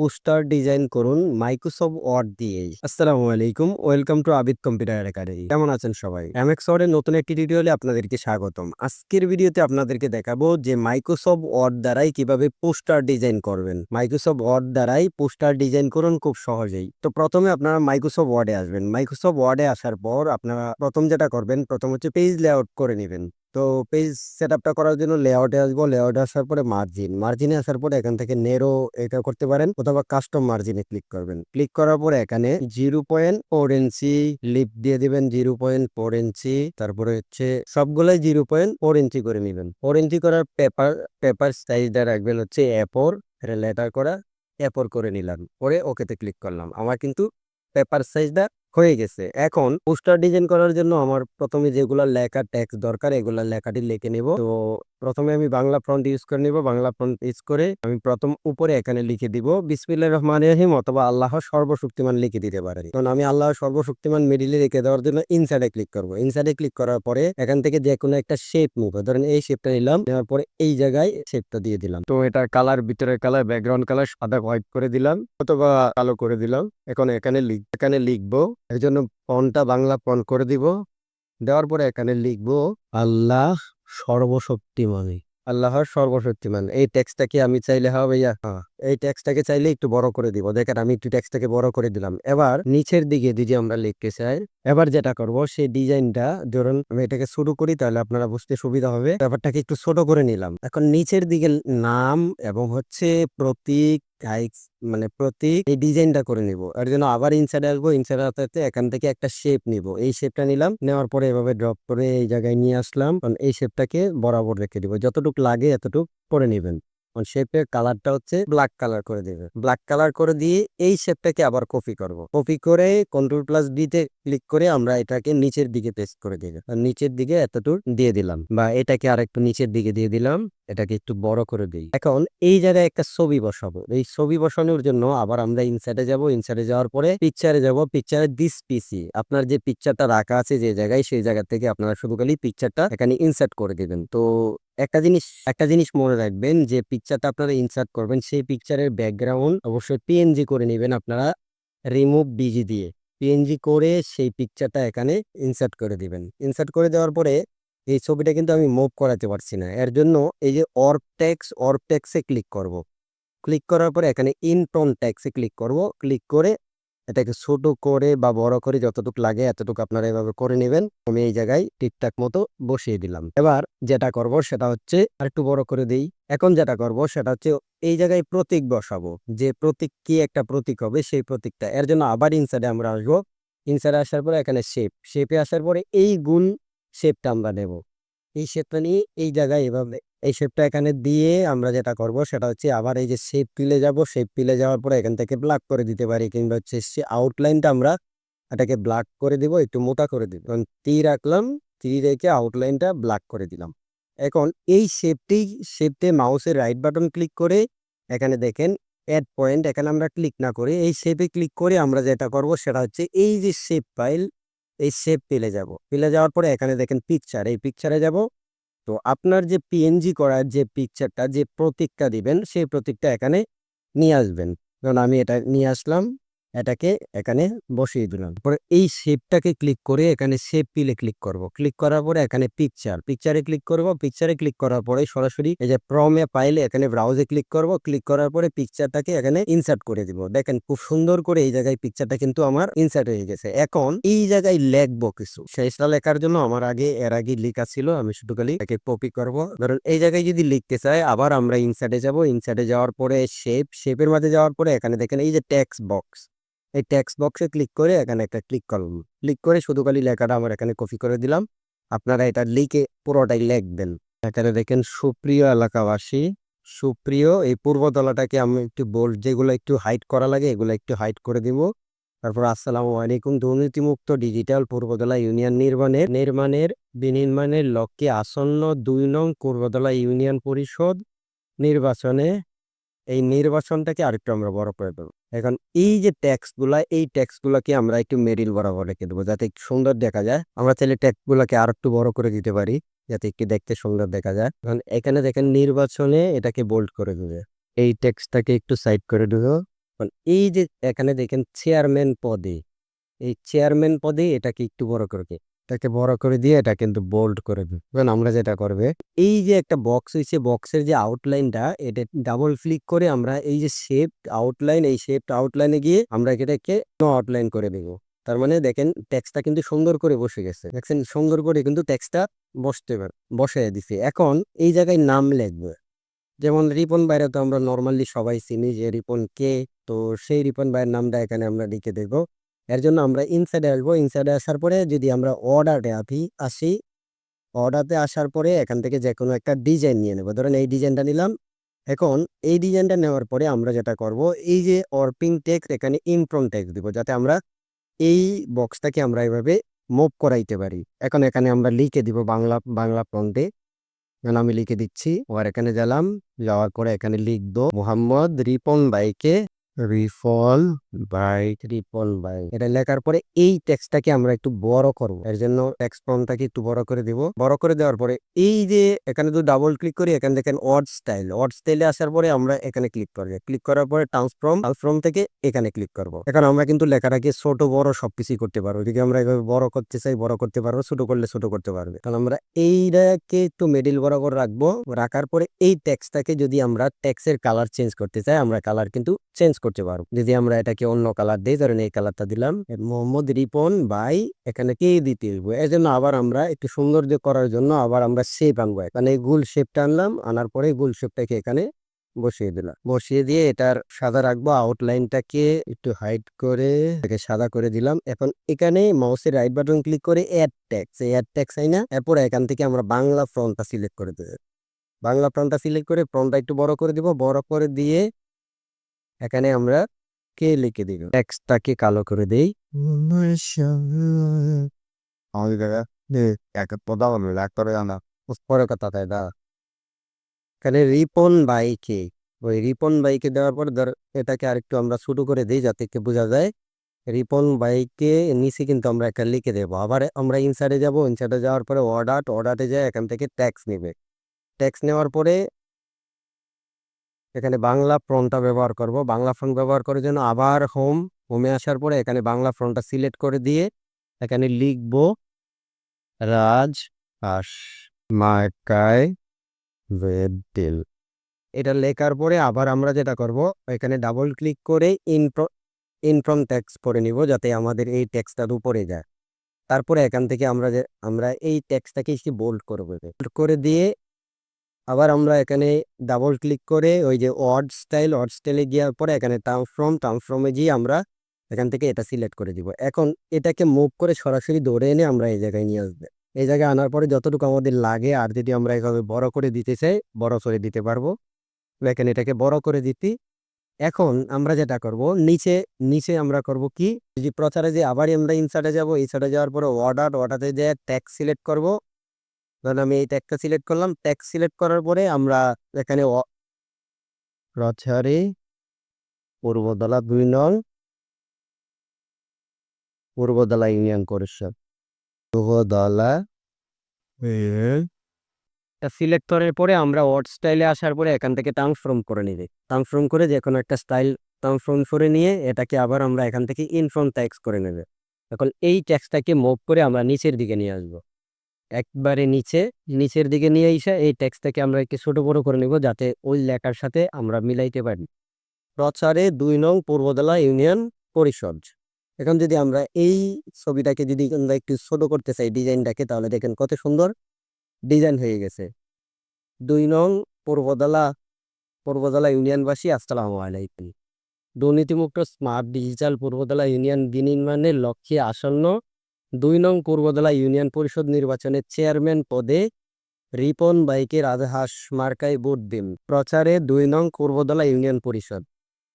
Poster design করুন Microsoft Word দিয়েই আসসালামু আলাইকুম, welcome to Abid computer academy. কেমন আছেন সবাই? এমএক্স ওয়ার্ডের নতুন একটি টিউটোরিয়ালে আপনাদেরকে স্বাগতম। আজকের ভিডিওতে আপনাদেরকে দেখাবো যে মাইক্রোসফট ওয়ার্ড দ্বারাই কীভাবে পোস্টার ডিজাইন করবেন। মাইক্রোসফট ওয়ার্ড দ্বারাই পোস্টার ডিজাইন করুন খুব সহজেই। তো প্রথমে আপনারা মাইক্রোসফট ওয়ার্ডে আসবেন। মাইক্রোসফট ওয়ার্ডে আসার পর আপনারা প্রথম যেটা করবেন, প্রথম হচ্ছে পেজ লেআউট করে নেবেন। তো পেজ সেট আপটা করার জন্য লেআউটে আসব। লেআউটে আসার পরে মার্জিন মার্জিনে আসার পরে এখান থেকে নেরো এটা করতে পারেন অথবা কাস্টম মার্জিনে ক্লিক করবেন। ক্লিক করার পরে এখানে জিরো পয়েন্ট ফোর ইঞ্চি লিপ দিয়ে দিবেন। জিরো পয়েন্ট ফোর ইঞ্চি তারপরে হচ্ছে সবগুলাই জিরো পয়েন্ট ফোর ইঞ্চি করে নেবেন। ফোর ইঞ্চি করার পেপার পেপার সাইজটা রাখবেন হচ্ছে এপর এটা লেটার করা এপর করে নিলাম। পরে ওকেতে ক্লিক করলাম। আমার কিন্তু পেপার সাইজটা হয়ে গেছে। এখন পোস্টার ডিজাইন করার জন্য আমার প্রথমে যেগুলা লেখা ট্যাক্স দরকার, এগুলা লেখাটি লিখে নিব। তো প্রথমে আমি বাংলা ফ্রন্ট ইউজ করে নিব, বাংলা ফ্রন্ট ইউজ করে আমি প্রথম উপরে এখানে লিখে দিব, বিসমিল্লাহির রহমানির রহিম অথবা আল্লাহ সর্বশক্তিমান লিখে দিতে পারি কারণ আমি আল্লাহ সর্বশক্তিমান মিডিলে রেখে দেওয়ার জন্য ইনসাইডে ক্লিক করব। ইনসাইডে ক্লিক করার পরে এখান থেকে যে কোনো একটা শেপ নিব ধরেন এই শেপটা নিলাম, নেওয়ার পরে এই জায়গায় শেপটা দিয়ে দিলাম। তো এটা কালার ভিতরের কালার ব্যাকগ্রাউন্ড কালার সাদা হোয়াইট করে দিলাম অথবা কালো করে দিলাম। এখন এখানে লিখ, এখানে লিখব, এর জন্য ফোনটা বাংলা ফন্ট করে দিব। দেওয়ার পরে এখানে লিখব, আল্লাহ সর্বশক্তিমানী। আল্লাহর সর্বশক্তিমান। এই টেক্সটটাকে আমি চাইলে হবে ইয়া হ্যাঁ এই টেক্সটটাকে চাইলে একটু বড় করে দিব। দেখেন, আমি একটু টেক্সটটাকে বড় করে দিলাম। এবার নিচের দিকে যদি আমরা লিখতে চাই এবার যেটা করব, সেই ডিজাইনটা ধরুন আমি এটাকে শুরু করি তাহলে আপনারা বুঝতে সুবিধা হবে। ব্যাপারটাকে একটু ছোট করে নিলাম। এখন নিচের দিকে নাম এবং হচ্ছে প্রতীক মানে প্রতীক, এই ডিজাইনটা করে নিব। এর জন্য আবার ইনসাইডে আসব ইনসাইডে আসতে এখান থেকে একটা শেপ নিব। এই শেপটা নিলাম, নেওয়ার পরে এভাবে ড্রপ করে এই জায়গায় নিয়ে আসলাম। এই শেপটাকে বরাবর রেখে দিব। যতটুকু লাগে এতটুকু করে নেবেন। শেপের কালারটা হচ্ছে ব্ল্যাক কালার করে দেবে। ব্ল্যাক কালার করে দিয়ে এই শেপটাকে আবার কপি করব। কপি করে কন্ট্রোল প্লাস ডিতে ক্লিক করে আমরা এটাকে নিচের দিকে পেস্ট করে দিব। নিচের দিকে এতটুকু দিয়ে দিলাম। বা এটাকে আর একটু নিচের দিকে দিয়ে দিলাম। এটাকে একটু বড় করে দিই। এখন এই জায়গায় একটা ছবি বসাবো। এই ছবি বসানোর জন্য আবার আমরা ইনসাইডে যাব। ইনসাইডে যাওয়ার পরে পিকচারে যাব। পিকচারে দিস পিসি আপনার যে পিকচারটা রাখা আছে যে জায়গায়, সেই জায়গা থেকে আপনারা শুধু খালি পিকচারটা এখানে ইনসার্ট করে দিবেন। তো একটা জিনিস একটা জিনিস মনে রাখবেন যে পিকচারটা আপনারা ইনসার্ট করবেন, সেই পিকচারের ব্যাকগ্রাউন্ড অবশ্যই পিএনজি করে নেবেন আপনারা রিমুভ বিজি দিয়ে। পিএনজি করে সেই পিকচারটা এখানে ইনসার্ট করে দিবেন। ইনসার্ট করে দেওয়ার পরে এই ছবিটা কিন্তু আমি মুভ করাতে পারছি না। এর জন্য এই যে অর্প ট্যাক্স অর্প ট্যাক্সে ক্লিক করব। ক্লিক করার পরে এখানে ইনটন ট্যাক্সে ক্লিক করব। ক্লিক করে এটাকে ছোট করে বা বড় করে যতটুকু লাগে এতটুকু আপনারা এভাবে করে নেবেন। আমি এই জায়গায় ঠিকঠাক মতো বসিয়ে দিলাম। এবার যেটা করব সেটা হচ্ছে আরেকটু বড় করে দেই। এখন যেটা করব সেটা হচ্ছে এই জায়গায় প্রতীক বসাবো। যে প্রতীক কি একটা প্রতীক হবে সেই প্রতীকটা। এর জন্য আবার ইনসাইডে আমরা আসব। ইনসাইডে আসার পরে এখানে শেপ শেপে আসার পরে এই গুণ শেপটা আমরা নেব। এই শেপটা নিয়ে এই জায়গায় এভাবে এই শেপটা এখানে দিয়ে আমরা যেটা করব সেটা হচ্ছে আবার এই যে শেপ পিলে যাব শেপ পিলে যাওয়ার পরে এখান থেকে ব্ল্যাক করে দিতে পারি কিংবা হচ্ছে সে আউটলাইনটা আমরা এটাকে ব্ল্যাক করে দিব, একটু মোটা করে দিব। কারণ তি রাখলাম তি রেখে আউটলাইনটা ব্ল্যাক করে দিলাম। এখন এই শেপটি শেপটে মাউসের রাইট বাটন ক্লিক করে এখানে দেখেন অ্যাড পয়েন্ট এখানে আমরা ক্লিক না করে এই শেপে ক্লিক করে আমরা যেটা করব সেটা হচ্ছে এই যে শেপ ফাইল এই শেপ পেলে যাব। পেলে যাওয়ার পরে এখানে দেখেন পিকচার এই পিকচারে যাব। তো আপনার যে পিএনজি করার যে পিকচারটা যে প্রতীকটা দিবেন, সেই প্রতীকটা এখানে নিয়ে আসবেন। ধরুন আমি এটা নিয়ে আসলাম। এটাকে এখানে বসিয়ে দিলাম। পরে এই শেপটাকে ক্লিক করে এখানে শেপ পিলে ক্লিক করব। ক্লিক করার পরে এখানে পিকচার পিকচারে ক্লিক করব। পিকচারে ক্লিক করার পরে সরাসরি এই যে প্রমে পাইলে এখানে ব্রাউজে ক্লিক করব। ক্লিক করার পরে পিকচারটাকে এখানে ইনসার্ট করে দিব। দেখেন খুব সুন্দর করে এই জায়গায় পিকচারটা কিন্তু আমার ইনসার্ট হয়ে গেছে। এখন এই জায়গায় লেখবো কিছু। শেষটা লেখার জন্য আমার আগে, এর আগে লেখা ছিল, আমি শুধু খালি একে কপি করব। ধরুন এই জায়গায় যদি লিখতে চাই, আবার আমরা ইনসার্টে যাব। ইনসার্টে যাওয়ার পরে শেপ শেপের মাঝে যাওয়ার পরে এখানে দেখেন এই যে টেক্সট বক্স এই টেক্সট বক্সে ক্লিক করে এখানে একটা ক্লিক করলাম। ক্লিক করে শুধু খালি লেখাটা আমার এখানে কপি করে দিলাম। আপনারা এটা লিখে পুরোটাই লিখবেন। এখানে দেখেন, সুপ্রিয় এলাকাবাসী, সুপ্রিয়, এই পূর্বতলাটাকে আমি একটু বোল্ড যেগুলো একটু হাইট করা লাগে, এগুলো একটু হাইট করে দিব। তারপর, আসসালামু আলাইকুম, দুর্নীতিমুক্ত ডিজিটাল পূর্বতলা ইউনিয়ন নির্মাণের নির্মাণের বিনির্মাণের লক্ষ্যে আসন্ন দুই নং পূর্বতলা ইউনিয়ন পরিষদ নির্বাচনে এই নির্বাচনটাকে আরেকটু আমরা বড় করে দেবো এখন এই যে ট্যাক্সগুলা এই ট্যাক্স গুলাকে আমরা একটু মেরিল বরাবর রেখে দেবো, যাতে সুন্দর দেখা যায়। আমরা চাইলে ট্যাক্স গুলাকে আর একটু বড় করে দিতে পারি, যাতে একটু দেখতে সুন্দর দেখা যায়। কারণ এখানে দেখেন নির্বাচনে এটাকে বোল্ড করে দেবে। এই ট্যাক্সটাকে একটু সাইড করে দেবো। এখন এই যে এখানে দেখেন চেয়ারম্যান পদে, এই চেয়ারম্যান পদে এটাকে একটু বড় করে এটাকে বড় করে দিয়ে এটা কিন্তু বোল্ড করে এখন আমরা যেটা করবে, এই যে একটা বক্স হয়েছে বক্সের যে আউটলাইনটা এটা ডাবল ক্লিক করে আমরা এই যে শেপ আউটলাইন এই শেপ আউটলাইনে গিয়ে আমরা এটাকে আউটলাইন করে দেবো। তার মানে দেখেন টেক্সটটা কিন্তু সুন্দর করে বসে গেছে। দেখছেন, সুন্দর করে কিন্তু টেক্সটটা বসতে পারে বসে দিছে। এখন এই জায়গায় নাম লিখবে। যেমন রিপন বাইরে তো আমরা নর্মালি সবাই চিনি যে রিপন কে, তো সেই রিপন ভাইয়ের নামটা এখানে আমরা লিখে দেব। এর জন্য আমরা ইনসাইডে আসব। ইনসাইডে আসার পরে যদি আমরা অর্ডারে আপি আসি অর্ডারতে আসার পরে এখান থেকে যে কোনো একটা ডিজাইন নিয়ে নেব। ধরেন এই ডিজাইনটা নিলাম। এখন এই ডিজাইনটা নেওয়ার পরে আমরা যেটা করব, এই যে অর্পিং টেক্সট এখানে ইনফ্রম টেক্সট দিব, যাতে আমরা এই বক্সটাকে আমরা এভাবে মুভ করাইতে পারি। এখন এখানে আমরা লিখে দিব বাংলা বাংলা এখন আমি লিখে দিচ্ছি, আর এখানে গেলাম, যাওয়ার পরে এখানে লিখব, মোহাম্মদ রিপন বাইকে রিফল বাই রিপন বাই এটা লেখার পরে এই টেক্সটটাকে আমরা একটু বড় করব। এর জন্য টেক্সট ফর্মটাকে একটু বড় করে দিব। বড় করে দেওয়ার পরে এই যে এখানে তো ডাবল ক্লিক করি, এখানে দেখেন ওয়ার্ড স্টাইল ওয়ার্ড স্টাইলে আসার পরে আমরা এখানে ক্লিক করব। ক্লিক করার পরে ট্রান্সফর্ম ট্রান্সফর্ম থেকে এখানে ক্লিক করব। এখন আমরা কিন্তু লেখাটাকে ছোট, বড় সবকিছুই করতে পারব। এদিকে আমরা এভাবে বড় করতে চাই, বড় করতে পারব, ছোট করলে ছোট করতে পারবে। কারণ আমরা এইটাকে একটু মিডিল বরাবর রাখব। রাখার পরে এই টেক্সটটাকে যদি আমরা টেক্সের কালার চেঞ্জ করতে চাই, আমরা কালার কিন্তু চেঞ্জ করতে পারব যদি আমরা এটাকে অন্য কালার দিই, ধরেন এই কালারটা দিলাম মোহাম্মদ রিপন বাই এখানে কে দিতে হইব? এর জন্য আবার আমরা একটু সৌন্দর্য করার জন্য আবার আমরা শেপ আনব। মানে গুল শেপটা আনলাম, আনার পরে গুল শেপটাকে এখানে বসিয়ে দিলাম। বসিয়ে দিয়ে এটার সাদা রাখব আউটলাইনটাকে একটু হাইট করে এটাকে সাদা করে দিলাম। এখন এখানে মাউসের রাইট বাটন ক্লিক করে অ্যাড ট্যাক্স এই অ্যাড ট্যাক্স আই না? এরপর এখান থেকে আমরা বাংলা ফ্রন্টটা সিলেক্ট করে দেবো। বাংলা ফ্রন্টটা সিলেক্ট করে ফ্রন্টটা একটু বড় করে দিব। বড় করে দিয়ে এখানে আমরা কে লিখে দিব? টেক্সটটাকে কালো করে দেই। পরে কথা তাই দা এখানে রিপন বাইকে। ওই রিপন বাইকে দেওয়ার পর ধর এটাকে আরেকটু আমরা ছোট করে দিই যাতে একটু বোঝা যায়। রিপন বাইকে নিচে কিন্তু আমরা একটা লিখে দেবো। আবার আমরা ইনসাইডে যাব। ইনসাইডে যাওয়ার পরে অর্ডার অর্ডারে যায় এখান থেকে ট্যাক্স নেবে। ট্যাক্স নেওয়ার পরে এখানে বাংলা ফ্রন্টটা ব্যবহার করব। বাংলা ফ্রন্ট ব্যবহার করার জন্য আবার হোম হোমে আসার পরে এখানে বাংলা ফ্রন্টটা সিলেক্ট করে দিয়ে এখানে লিখব, রাজ আস মাকায় এটা লেখার পরে আবার আমরা যেটা করব, এখানে ডাবল ক্লিক করে ইনফ্র ইনফ্রম ট্যাক্স করে নিব যাতে আমাদের এই ট্যাক্সটার উপরে যায়। তারপরে এখান থেকে আমরা যে, আমরা এই ট্যাক্সটাকে বোল্ড করব। বোল্ড করে দিয়ে আবার আমরা এখানে ডাবল ক্লিক করে ওই যে ওয়ার্ড স্টাইল ওয়ার্ড স্টাইলে গিয়ার পরে এখানে ট্রান্সফর্ম ট্রান্সফর্মে গিয়ে আমরা এখান থেকে এটা সিলেক্ট করে দিব। এখন এটাকে মুভ করে সরাসরি দৌড়ে এনে আমরা এই জায়গায় নিয়ে আসবে। এই জায়গায় আনার পরে যতটুকু আমাদের লাগে আর যদি আমরা এভাবে বড় করে দিতে চাই, বড় করে দিতে পারব। দেখেন এটাকে বড় করে দিতি এখন আমরা যেটা করব, নিচে নিচে আমরা করব কি? যদি প্রচারে যে আবার আমরা ইনসার্টে যাব ইনসার্টে যাওয়ার পরে অর্ডার অর্ডারে যে ট্যাক্স সিলেক্ট করব। ধরেন আমি এই ট্যাগটা সিলেক্ট করলাম ট্যাগ সিলেক্ট করার পরে আমরা এখানে প্রচারে পূর্বদলা দুই নং পূর্বদলা ইউনিয়ন পরিষদ। পূর্বদলা এটা সিলেক্ট করার পরে আমরা ওয়ার্ড স্টাইলে আসার পরে এখান থেকে ট্রান্সফর্ম করে নিবে। ট্রান্সফর্ম করে যে কোনো একটা স্টাইল ট্রান্সফর্ম করে নিয়ে এটাকে আবার আমরা এখান থেকে ইনফ্রম ট্যাক্স করে নেবে। এখন এই ট্যাক্সটাকে মুভ করে আমরা নিচের দিকে নিয়ে আসব। একবারে নিচে, নিচের দিকে নিয়ে এসে এই টেক্সটটাকে আমরা একটু ছোট বড় করে নিব যাতে ওই লেখার সাথে আমরা মিলাইতে পারি। প্রচারে দুই নং পূর্বদলা ইউনিয়ন পরিষদ। এখন যদি আমরা এই ছবিটাকে যদি আমরা একটু ছোট করতে চাই ডিজাইনটাকে, তাহলে দেখেন কত সুন্দর ডিজাইন হয়ে গেছে। দুই নং পূর্বদলা পূর্বদলা ইউনিয়নবাসী, আসসালামু আলাইকুম। দুর্নীতিমুক্ত স্মার্ট ডিজিটাল পূর্বদলা ইউনিয়ন বিনির্মাণের লক্ষ্যে আসন্ন দুই নং পূর্বদলা ইউনিয়ন পরিষদ নির্বাচনে চেয়ারম্যান পদে রিপন বাইকের আজহাস মার্কায় ভোট দিন। প্রচারে দুই নং পূর্বদলা ইউনিয়ন পরিষদ।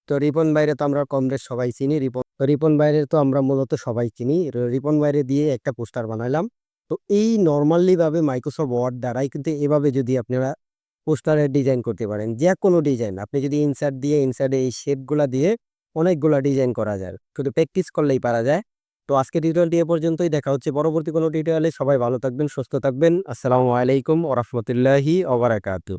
তো রিপন বাইরে তো আমরা কমরেড সবাই চিনি, রিপন রিপন বাইরে তো আমরা মূলত সবাই চিনি। রিপন বাইরে দিয়ে একটা পোস্টার বানাইলাম। তো এই নর্মালি ভাবে মাইক্রোসফট ওয়ার্ড দ্বারাই কিন্তু এভাবে যদি আপনারা পোস্টারের ডিজাইন করতে পারেন যে কোনো ডিজাইন, আপনি যদি ইনসার্ট দিয়ে, ইনসার্টে এই শেপগুলা দিয়ে অনেকগুলা ডিজাইন করা যায়। শুধু প্র্যাকটিস করলেই পারা যায়। তো আজকে টিউটোরিয়ালটি এ পর্যন্তই। দেখা হচ্ছে পরবর্তী কোনো টিউটোরিয়ালে সবাই ভালো থাকবেন, সুস্থ থাকবেন। আসসালামু আলাইকুম ওরহমতুল্লাহি ওবরাকাতু